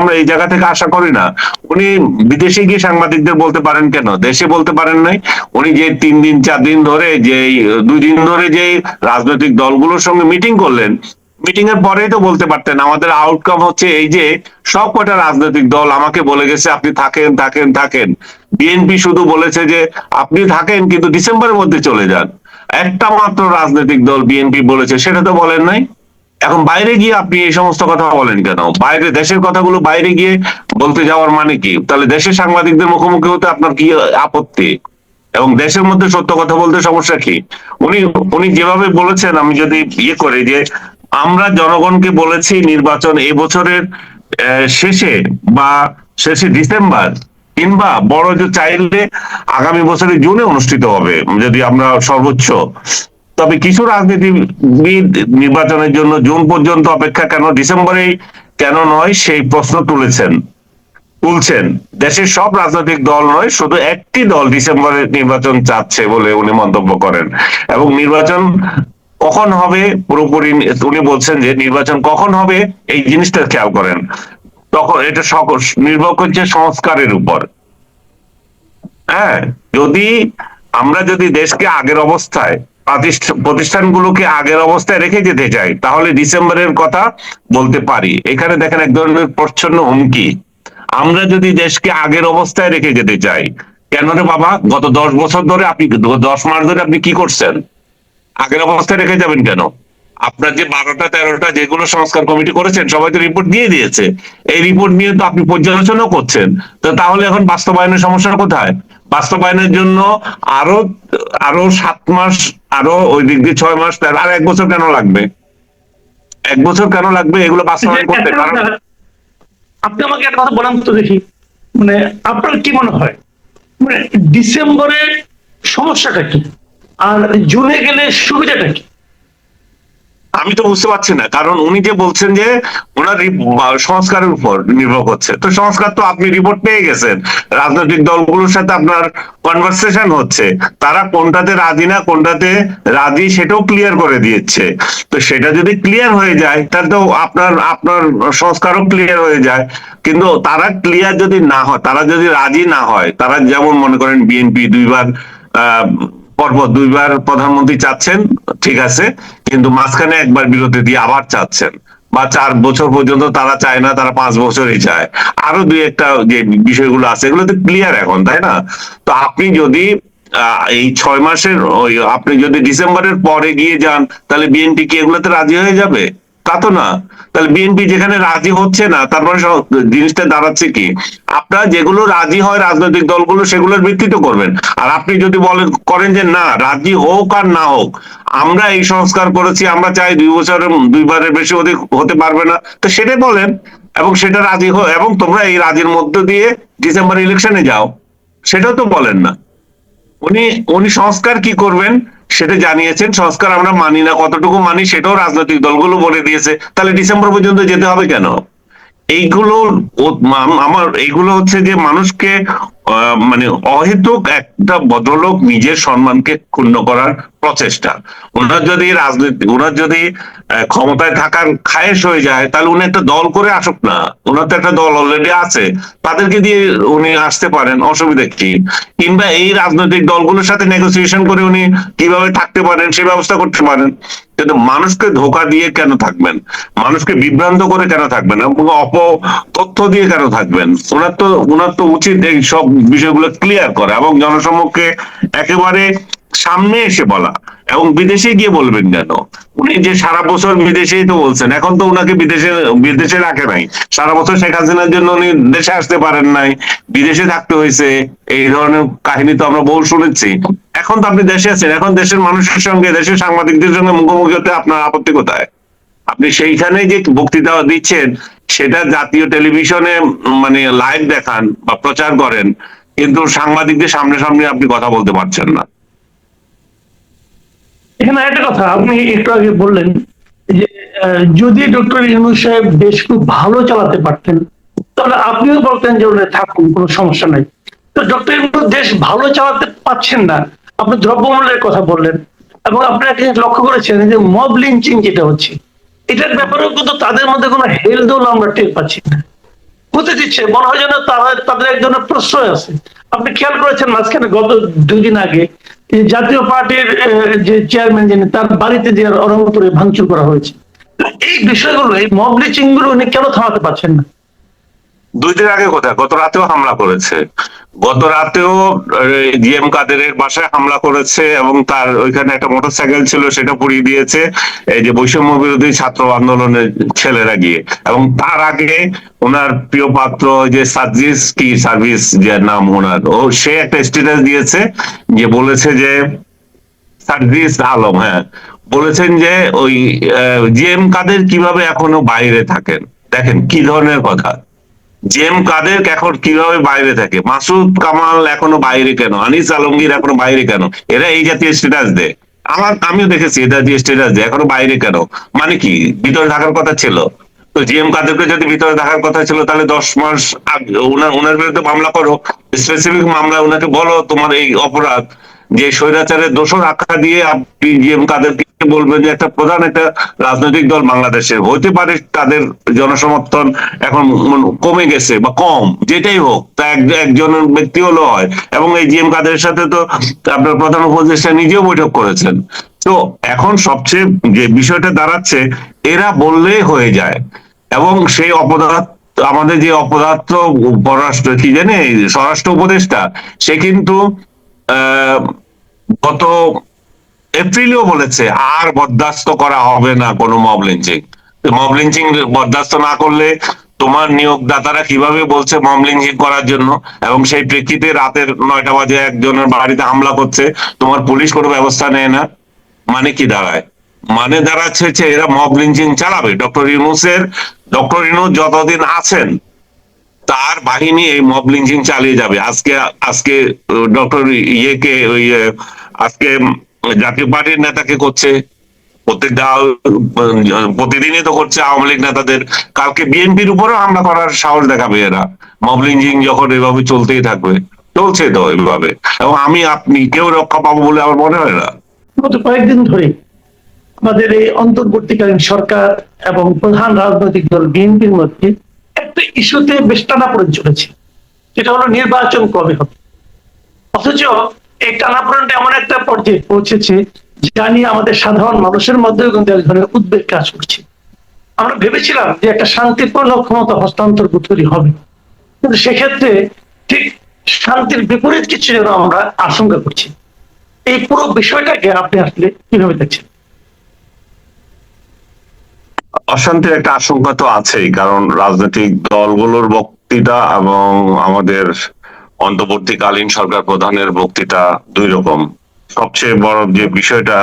আমরা এই জায়গা থেকে আশা করি না। উনি বিদেশে গিয়ে সাংবাদিকদের বলতে পারেন কেন? দেশে বলতে পারেন নাই। উনি যে তিন দিন, চার দিন ধরে যে দুই দিন ধরে যে রাজনৈতিক দলগুলোর সঙ্গে মিটিং করলেন মিটিং এর পরেই তো বলতে পারতেন, আমাদের আউটকাম হচ্ছে এই যে সব কটা রাজনৈতিক দল আমাকে বলে গেছে আপনি থাকেন থাকেন থাকেন। বিএনপি শুধু বলেছে যে আপনি থাকেন, কিন্তু ডিসেম্বরের মধ্যে চলে যান। একটা মাত্র রাজনৈতিক দল বিএনপি বলেছে, সেটা তো বলেন নাই। এখন বাইরে গিয়ে আপনি এই সমস্ত কথা বলেন কেন? বাইরে দেশের কথাগুলো বাইরে গিয়ে বলতে যাওয়ার মানে কি? তাহলে দেশের সাংবাদিকদের মুখোমুখি হতে আপনার কি আপত্তি? এবং দেশের মধ্যে সত্য কথা বলতে সমস্যা কি? উনি উনি যেভাবে বলেছেন, আমি যদি ইয়ে করি যে আমরা জনগণকে বলেছি নির্বাচন এই বছরের শেষে বা শেষে ডিসেম্বর, কিংবা বড় যে চাইলে আগামী বছরের জুনে অনুষ্ঠিত হবে, যদি আমরা সর্বোচ্চ। তবে কিছু রাজনীতিবিদ নির্বাচনের জন্য জুন পর্যন্ত অপেক্ষা কেন ডিসেম্বরেই কেন নয় সেই প্রশ্ন তুলেছেন, তুলছেন। দেশের সব রাজনৈতিক দল নয়, শুধু একটি দল ডিসেম্বরে নির্বাচন চাচ্ছে বলে উনি মন্তব্য করেন। এবং নির্বাচন কখন হবে পুরোপুরি উনি বলছেন যে নির্বাচন কখন হবে এই জিনিসটা খেয়াল করেন। তখন এটা সকল নির্ভর করছে সংস্কারের উপর। হ্যাঁ যদি আমরা যদি দেশকে আগের অবস্থায় প্রতিষ্ঠানগুলোকে আগের অবস্থায় রেখে যেতে চাই, তাহলে ডিসেম্বরের কথা বলতে পারি। এখানে দেখেন এক ধরনের প্রচ্ছন্ন হুমকি। আমরা যদি দেশকে আগের অবস্থায় রেখে যেতে চাই, কেন রে বাবা? গত দশ বছর ধরে আপনি দশ মাস ধরে আপনি কি করছেন? আগের অবস্থায় রেখে যাবেন কেন? আপনার যে বারোটা, তেরোটা যেগুলো সংস্কার কমিটি করেছেন, সবাই তো রিপোর্ট দিয়ে দিয়েছে। এই রিপোর্ট নিয়ে তো আপনি পর্যালোচনা করছেন। তো তাহলে এখন বাস্তবায়নের সমস্যা কোথায়? বাস্তবায়নের জন্য আরও আরও সাত মাস আরও ওই দিক দিয়ে ছয় মাস তেরো- আর এক বছর কেন লাগবে? এক বছর কেন লাগবে এগুলো বাস্তবায়ন করতে? কারণ আপনি আমাকে একটা কথা বলেন তো দেখি। মানে আপনার কি মনে হয়? মানে ডিসেম্বরে সমস্যাটা কি? আর জুনে গেলে সুবিধাটা কি? আমি তো বুঝতে পারছি না, কারণ উনি যে বলছেন যে ওনার সংস্কারের উপর নির্ভর করছে। তো সংস্কার তো আপনি রিপোর্ট পেয়ে গেছেন। রাজনৈতিক দলগুলোর সাথে আপনার কনভারসেশন হচ্ছে। তারা কোনটাতে রাজি না, কোনটাতে রাজি সেটাও ক্লিয়ার করে দিয়েছে। তো সেটা যদি ক্লিয়ার হয়ে যায়, তাহলে তো আপনার আপনার সংস্কারও ক্লিয়ার হয়ে যায়। কিন্তু তারা ক্লিয়ার যদি না হয়, তারা যদি রাজি না হয়, তারা যেমন মনে করেন বিএনপি দুইবার, আহ পরপর দুইবার প্রধানমন্ত্রী চাচ্ছেন, ঠিক আছে, কিন্তু মাঝখানে একবার বিরতি দিয়ে আবার চাচ্ছেন। বা চার বছর পর্যন্ত তারা চায় না, তারা পাঁচ বছরই চায়। আরও দুই একটা যে বিষয়গুলো আছে, এগুলো তো ক্লিয়ার এখন, তাই না? তো আপনি যদি এই ছয় মাসের ওই, আপনি যদি ডিসেম্বরের পরে গিয়ে যান, তাহলে বিএনপি কি এগুলোতে রাজি হয়ে যাবে? তা তো না। তাহলে বিএনপি যেখানে রাজি হচ্ছে না, তারপরে জিনিসটা দাঁড়াচ্ছে কি? আপনারা যেগুলো রাজি হয় রাজনৈতিক দলগুলো, সেগুলোর ভিত্তিতে করবেন। আর আপনি যদি বলেন, করেন যে না, রাজি হোক আর না হোক, আমরা এই সংস্কার করেছি, আমরা চাই দুই বছরের, দুইবারের বেশি অধিক হতে পারবে না। তো সেটাই বলেন, এবং সেটা রাজি হো, এবং তোমরা এই রাজির মধ্য দিয়ে ডিসেম্বর ইলেকশনে যাও। সেটাও তো বলেন না। উনি উনি সংস্কার কি করবেন? সেটা জানিয়েছেন, সংস্কার আমরা মানি না, কতটুকু মানি সেটাও রাজনৈতিক দলগুলো বলে দিয়েছে। তাহলে ডিসেম্বর পর্যন্ত যেতে হবে কেন? এইগুলো আমার, এইগুলো হচ্ছে যে মানুষকে মানে অহেতুক একটা ভদ্রলোক নিজের সম্মানকে ক্ষুণ্ণ করার প্রচেষ্টা। ওনার যদি রাজনীতি ওনার যদি ক্ষমতায় থাকার খায়েশ হয়ে যায়, তাহলে উনি একটা দল করে আসুক না। ওনার তো একটা দল অলরেডি আছে। তাদেরকে দিয়ে উনি আসতে পারেন, অসুবিধা কি? কিংবা এই রাজনৈতিক দলগুলোর সাথে নেগোসিয়েশন করে উনি কীভাবে থাকতে পারেন, সে ব্যবস্থা করতে পারেন। কিন্তু মানুষকে ধোকা দিয়ে কেন থাকবেন? মানুষকে বিভ্রান্ত করে কেন থাকবেন? এবং অপ তথ্য দিয়ে কেন থাকবেন? ওনার তো ওনার তো উচিত এই সব বিষয়গুলো ক্লিয়ার করা এবং জনসম্মুখে একেবারে সামনে এসে বলা এবং বিদেশে গিয়ে বলবেন কেন উনি যে সারা বছর বিদেশেই তো বলছেন, এখন তো উনাকে বিদেশে বিদেশে রাখে নাই। সারা বছর শেখ হাসিনার জন্য উনি দেশে আসতে পারেন নাই, বিদেশে থাকতে হয়েছে, এই ধরনের কাহিনী তো আমরা বহু শুনেছি। এখন তো আপনি দেশে আছেন, এখন দেশের মানুষের সঙ্গে, দেশের সাংবাদিকদের সঙ্গে মুখোমুখি হতে আপনার আপত্তি কোথায়? আপনি সেইখানে যে বক্তৃতা দিচ্ছেন, সেটা জাতীয় টেলিভিশনে মানে লাইভ দেখান বা প্রচার করেন, কিন্তু সাংবাদিকদের সামনে সামনে আপনি কথা বলতে পারছেন না। এখানে একটা কথা, আপনি একটু আগে বললেন যে যদি ডক্টর ইউনুস সাহেব দেশ খুব ভালো চালাতে পারতেন, তাহলে আপনিও বলতেন যে ওরা থাকুন, কোনো সমস্যা নাই। তো ডক্টর ইউনুস দেশ ভালো চালাতে পারছেন না, আপনি দ্রব্যমূল্যের কথা বললেন, এবং আপনি একটা জিনিস লক্ষ্য করেছেন যে মব লিঞ্চিং যেটা হচ্ছে, এটার ব্যাপারেও কিন্তু তাদের মধ্যে কোনো হেলদোল আমরা টের পাচ্ছি না। হতে দিচ্ছে, মনে হয় যেন তারা তাদের এক ধরনের প্রশ্রয় আছে। আপনি খেয়াল করেছেন মাঝখানে গত দুদিন আগে জাতীয় পার্টির যে চেয়ারম্যান যিনি, তার বাড়িতে যে রংপুরে ভাঙচুর করা হয়েছে। এই বিষয়গুলো, এই মবগুলো উনি কেন থামাতে পারছেন না? দুই দিন আগে কোথায়? গত রাতেও হামলা করেছে। গত রাতেও জিএম কাদেরের বাসায় হামলা করেছে এবং তার ওইখানে একটা মোটরসাইকেল ছিল, সেটা পুড়িয়ে দিয়েছে। এই যে বৈষম্য বিরোধী ছাত্র আন্দোলনের ছেলেরা গিয়ে। এবং তার আগে ওনার প্রিয় পাত্র যে সার্ভিস কি সার্ভিস যে নাম ওনার, ও, সে একটা স্টেটাস দিয়েছে যে বলেছে যে সার্ভিস আলম হ্যাঁ বলেছেন যে ওই জিএম কাদের কীভাবে এখনও বাইরে থাকেন? দেখেন, কি ধরনের কথা? জেম কাদের এখন কীভাবে বাইরে থাকে? মাসুদ কামাল এখনও বাইরে কেন? আনিস আলমগীর এখনও বাইরে কেন? এরা এই জাতীয় স্ট্যাটাস দেয়। আমার, আমিও দেখেছি এটা দিয়ে স্টেটাস দেয়। এখনও বাইরে কেন? মানে কি? ভিতরে থাকার কথা ছিল। তো জিএম কাদেরকে যদি ভিতরে থাকার কথা ছিল, তাহলে দশ মাস আগে ওনার ওনার বিরুদ্ধে মামলা করো। স্পেসিফিক মামলা ওনাকে বলো তোমার এই অপরাধ। যে স্বৈরাচারের দোষর আখ্যা দিয়ে আপনি জিএম কাদেরকে বলবেন যে একটা প্রধান একটা রাজনৈতিক দল বাংলাদেশের হতে পারে তাদের জনসমর্থন এখন কমে গেছে বা কম, যেটাই হোক, তা এক- একজনের ব্যক্তি হলো হয়। এবং এই জিএম কাদের সাথে তো আপনার প্রধান উপদেষ্টা নিজেও বৈঠক করেছেন। তো এখন সবচেয়ে যে বিষয়টা দাঁড়াচ্ছে, এরা বললেই হয়ে যায়। এবং সেই অপদার্থ, আমাদের যে অপদার্থ পররাষ্ট্র, কি জানে, স্বরাষ্ট্র উপদেষ্টা, সে কিন্তু গত এপ্রিলেও বলেছে, আর বরদাস্ত করা হবে না কোনো মব লিঞ্চিং মব লিঞ্চিং বরদাস্ত না করলে তোমার নিয়োগদাতারা কীভাবে বলছে মব লিঞ্চিং করার জন্য? এবং সেই প্রেক্ষিতে রাতের নয়টা বাজে একজনের বাড়িতে হামলা করছে, তোমার পুলিশ কোনো ব্যবস্থা নেয় না? মানে কি দাঁড়ায়? মানে দাঁড়াচ্ছে এরা মব লিঞ্চিং চালাবে। ডক্টর ইউনুসের, ডক্টর ইউনুস যতদিন আছেন তার বাহিনী এই মব লিঞ্চিং চালিয়ে যাবে। আজকে আজকে ডক্টর ইয়েকে, ওই আজকে জাতীয় পার্টির নেতাকে করছে। প্রত্যেকটা প্রতিদিনই তো করছে আওয়ামী লীগ নেতাদের। কালকে বিএনপির উপরেও হামলা করার সাহস দেখাবে এরা। মব লিঞ্চিং যখন এভাবে চলতেই থাকবে, চলছে তো এভাবে। এবং আমি আপনি কেউ রক্ষা পাবো বলে আমার মনে হয় না। গত কয়েকদিন ধরে আমাদের এই অন্তর্বর্তীকালীন সরকার এবং প্রধান রাজনৈতিক দল বিএনপির মধ্যে একটা ইস্যুতে বেশ টানাপোড়েন চলেছে যেটা হলো নির্বাচন কবে হবে? অথচ এই টানাপোড়েনটা এমন একটা পর্যায়ে পৌঁছেছে, যা নিয়ে আমাদের সাধারণ মানুষের মধ্যেও কিন্তু এক ধরনের উদ্বেগ কাজ করছে। আমরা ভেবেছিলাম যে একটা শান্তিপূর্ণ ক্ষমতা হস্তান্তর তৈরি হবে। কিন্তু সেক্ষেত্রে ঠিক শান্তির বিপরীত কিছু যেন আমরা আশঙ্কা করছি। এই পুরো বিষয়টাকে আপনি আসলে কীভাবে দেখছেন? অশান্তির একটা আশঙ্কা তো আছেই, কারণ রাজনৈতিক দলগুলোর বক্তৃতা এবং আমাদের অন্তর্বর্তীকালীন সরকার প্রধানের বক্তৃতা দুই রকম। সবচেয়ে বড় যে বিষয়টা,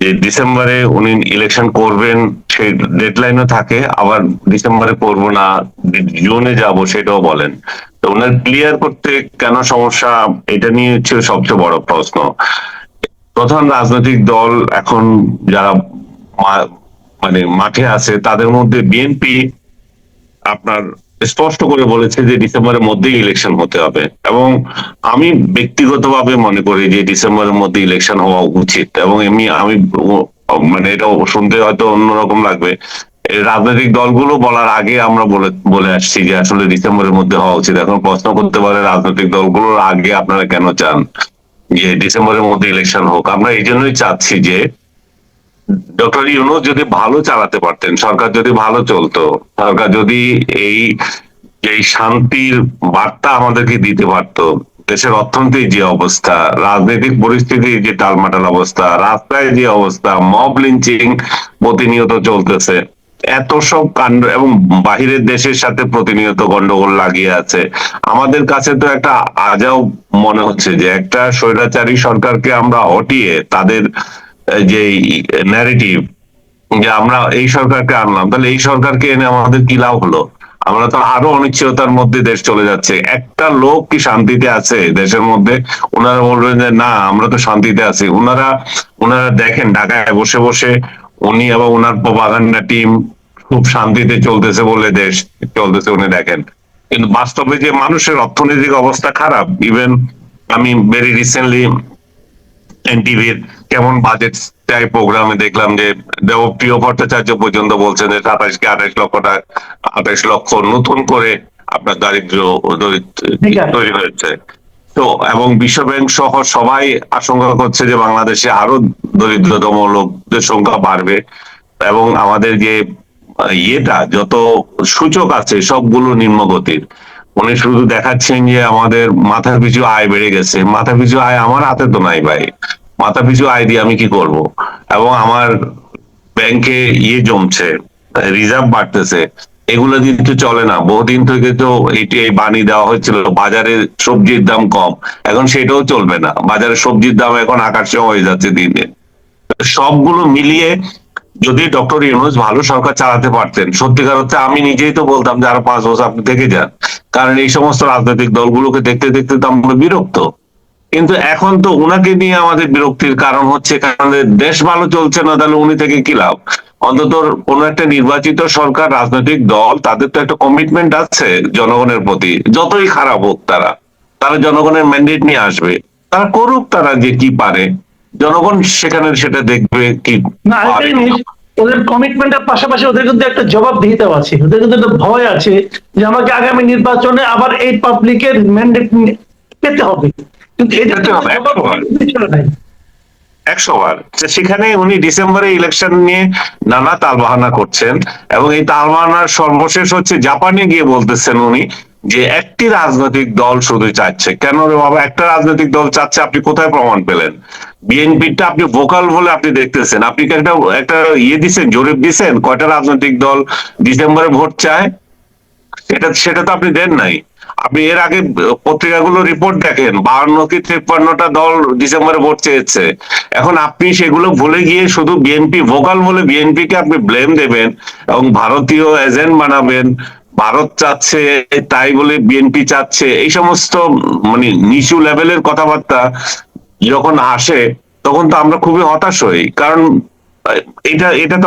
যে ডিসেম্বরে উনি ইলেকশন করবেন, সেই ডেডলাইনও থাকে, আবার ডিসেম্বরে করব না, জুনে যাব সেটাও বলেন। তো ওনার ক্লিয়ার করতে কেন সমস্যা, এটা নিয়ে হচ্ছে সবচেয়ে বড় প্রশ্ন। প্রধান রাজনৈতিক দল এখন যারা মানে মাঠে আছে, তাদের মধ্যে বিএনপি আপনার স্পষ্ট করে বলেছে যে ডিসেম্বরের মধ্যেই ইলেকশন হতে হবে। এবং আমি ব্যক্তিগতভাবে মনে করি যে ডিসেম্বরের মধ্যে ইলেকশন হওয়া উচিত। এবং এমনি আমি মানে এটা শুনতে হয়তো অন্যরকম লাগবে। রাজনৈতিক দলগুলো বলার আগে আমরা বলে বলে আসছি যে আসলে ডিসেম্বরের মধ্যে হওয়া উচিত। এখন প্রশ্ন করতে পারে রাজনৈতিক দলগুলোর আগে আপনারা কেন চান যে ডিসেম্বরের মধ্যে ইলেকশন হোক। আমরা এই জন্যই চাচ্ছি যে ডক্টর ইউনুস যদি ভালো চালাতে পারতেন, সরকার যদি ভালো চলতো, সরকার যদি এই এই শান্তির বার্তা আমাদেরকে দিতে পারতো, দেশের অর্থনীতির যে অবস্থা, রাজনৈতিক পরিস্থিতির যে টালমাটাল অবস্থা, রাস্তায় যে অবস্থা মব লিঞ্চিং প্রতিনিয়ত চলতেছে, এত সব কাণ্ড এবং বাহিরের দেশের সাথে প্রতিনিয়ত গন্ডগোল লাগিয়ে আছে। আমাদের কাছে তো একটা আজাও মনে হচ্ছে যে একটা স্বৈরাচারী সরকারকে আমরা হটিয়ে তাদের যে ন্যারেটিভ যে আমরা এই সরকারকে আনলাম, তাহলে এই সরকারকে এনে আমাদের কি লাভ হলো? আমরা তো আরও অনিশ্চয়তার মধ্যে দেশ চলে যাচ্ছে। একটা লোক কি শান্তিতে আছে দেশের মধ্যে? ওনারা বলবেন যে, না, আমরা তো শান্তিতে আছি। ওনারা ওনারা দেখেন, ঢাকায় বসে বসে উনি এবং ওনার প্রপাগান্ডা টিম খুব শান্তিতে চলতেছে বলে দেশ চলতেছে উনি দেখেন। কিন্তু বাস্তবে যে মানুষের অর্থনৈতিক অবস্থা খারাপ ইভেন আমি ভেরি রিসেন্টলি এনটিভির কেমন বাজেট চাই প্রোগ্রামে দেখলাম যে দেবপ্রিয় ভট্টাচার্য পর্যন্ত বলছেন যে সাতাশ কি আঠাশ লক্ষ টাকা আঠাশ লক্ষ নতুন করে আপনার দারিদ্র তৈরি হয়েছে। তো এবং বিশ্বব্যাংক সহ সবাই আশঙ্কা করছে যে বাংলাদেশে আরও দরিদ্রতম লোকদের সংখ্যা বাড়বে। এবং আমাদের যে ইয়েটা যত সূচক আছে সবগুলো নিম্নগতির। উনি শুধু দেখাচ্ছেন যে আমাদের মাথা পিছু আয় বেড়ে গেছে। মাথা পিছু আয় আমার হাতে তো নাই ভাই। মাথা পিছু আয় দিয়ে আমি কি করব? এবং আমার ব্যাংকে ইয়ে জমছে রিজার্ভ বাড়তেছে, এগুলো দিয়ে তো চলে না। বহুদিন থেকে তো এইটি এই বাণী দেওয়া হয়েছিল বাজারে সবজির দাম কম, এখন সেটাও চলবে না। বাজারে সবজির দাম এখন আকাশে হয়ে যাচ্ছে দিন। দিন সবগুলো মিলিয়ে যদি ডক্টর ইউনুস ভালো সরকার চালাতে পারতেন, সত্যিকার হচ্ছে আমি নিজেই তো বলতাম যে আরও পাঁচ বছর আপনি থেকে যান। কারণ এই সমস্ত রাজনৈতিক দলগুলোকে দেখতে দেখতে তো আমরা বিরক্ত। কিন্তু এখন তো উনাকে নিয়ে আমাদের বিরক্তির কারণ হচ্ছে কারণ দেশ ভালো চলছে না তাহলে উনি থেকে কি লাভ? অন্তত কোন একটা নির্বাচিত সরকার রাজনৈতিক দল তাদের তো একটা কমিটমেন্ট আছে জনগণের প্রতি। যতই খারাপ হোক তারা তারা জনগণের ম্যান্ডেট নিয়ে আসবে। তারা করুক তারা যে কি পারে। জনগণ সেখানে সেটা দেখবে কি ওদের কমিটমেন্টের পাশাপাশি ওদের কিন্তু একটা জবাব জবাবদিহিতাও আছে। ওদের কিন্তু একটা ভয় আছে যে আমাকে আগামী নির্বাচনে আবার এই পাবলিকের ম্যান্ডেট পেতে হবে। কিন্তু একশো বার। সেখানে উনি ডিসেম্বরে ইলেকশন নিয়ে নানা তালবাহানা করছেন এবং এই তালবাহানার সর্বশেষ হচ্ছে জাপানে গিয়ে বলতেছেন উনি যে একটি রাজনৈতিক দল শুধু চাচ্ছে। কেন রে বাবা? একটা রাজনৈতিক দল চাচ্ছে আপনি কোথায় প্রমাণ পেলেন? বিএনপিটা আপনি ভোকাল বলে আপনি দেখতেছেন। আপনি কি একটা একটা ইয়ে দিছেন জরিপ দিছেন? কয়টা রাজনৈতিক দল ডিসেম্বরে ভোট চায়? সেটা সেটা তো আপনি দেন নাই। আপনি এর আগে পত্রিকাগুলো রিপোর্ট দেখেন, বাহান্ন কি তিপ্পান্নটা দল ডিসেম্বরে ভোট চেয়েছে। এখন আপনি সেগুলো ভুলে গিয়ে শুধু বিএনপি ভোকাল বলে বিএনপি কে আপনি ব্লেম দেবেন এবং ভারতীয় এজেন্ট বানাবেন, ভারত চাচ্ছে, তাই বলে বিএনপি চাচ্ছে, এই সমস্ত মানে নিচু লেভেলের কথাবার্তা যখন আসে, তখন তো আমরা খুবই হতাশ হই। কারণ এটা এটা তো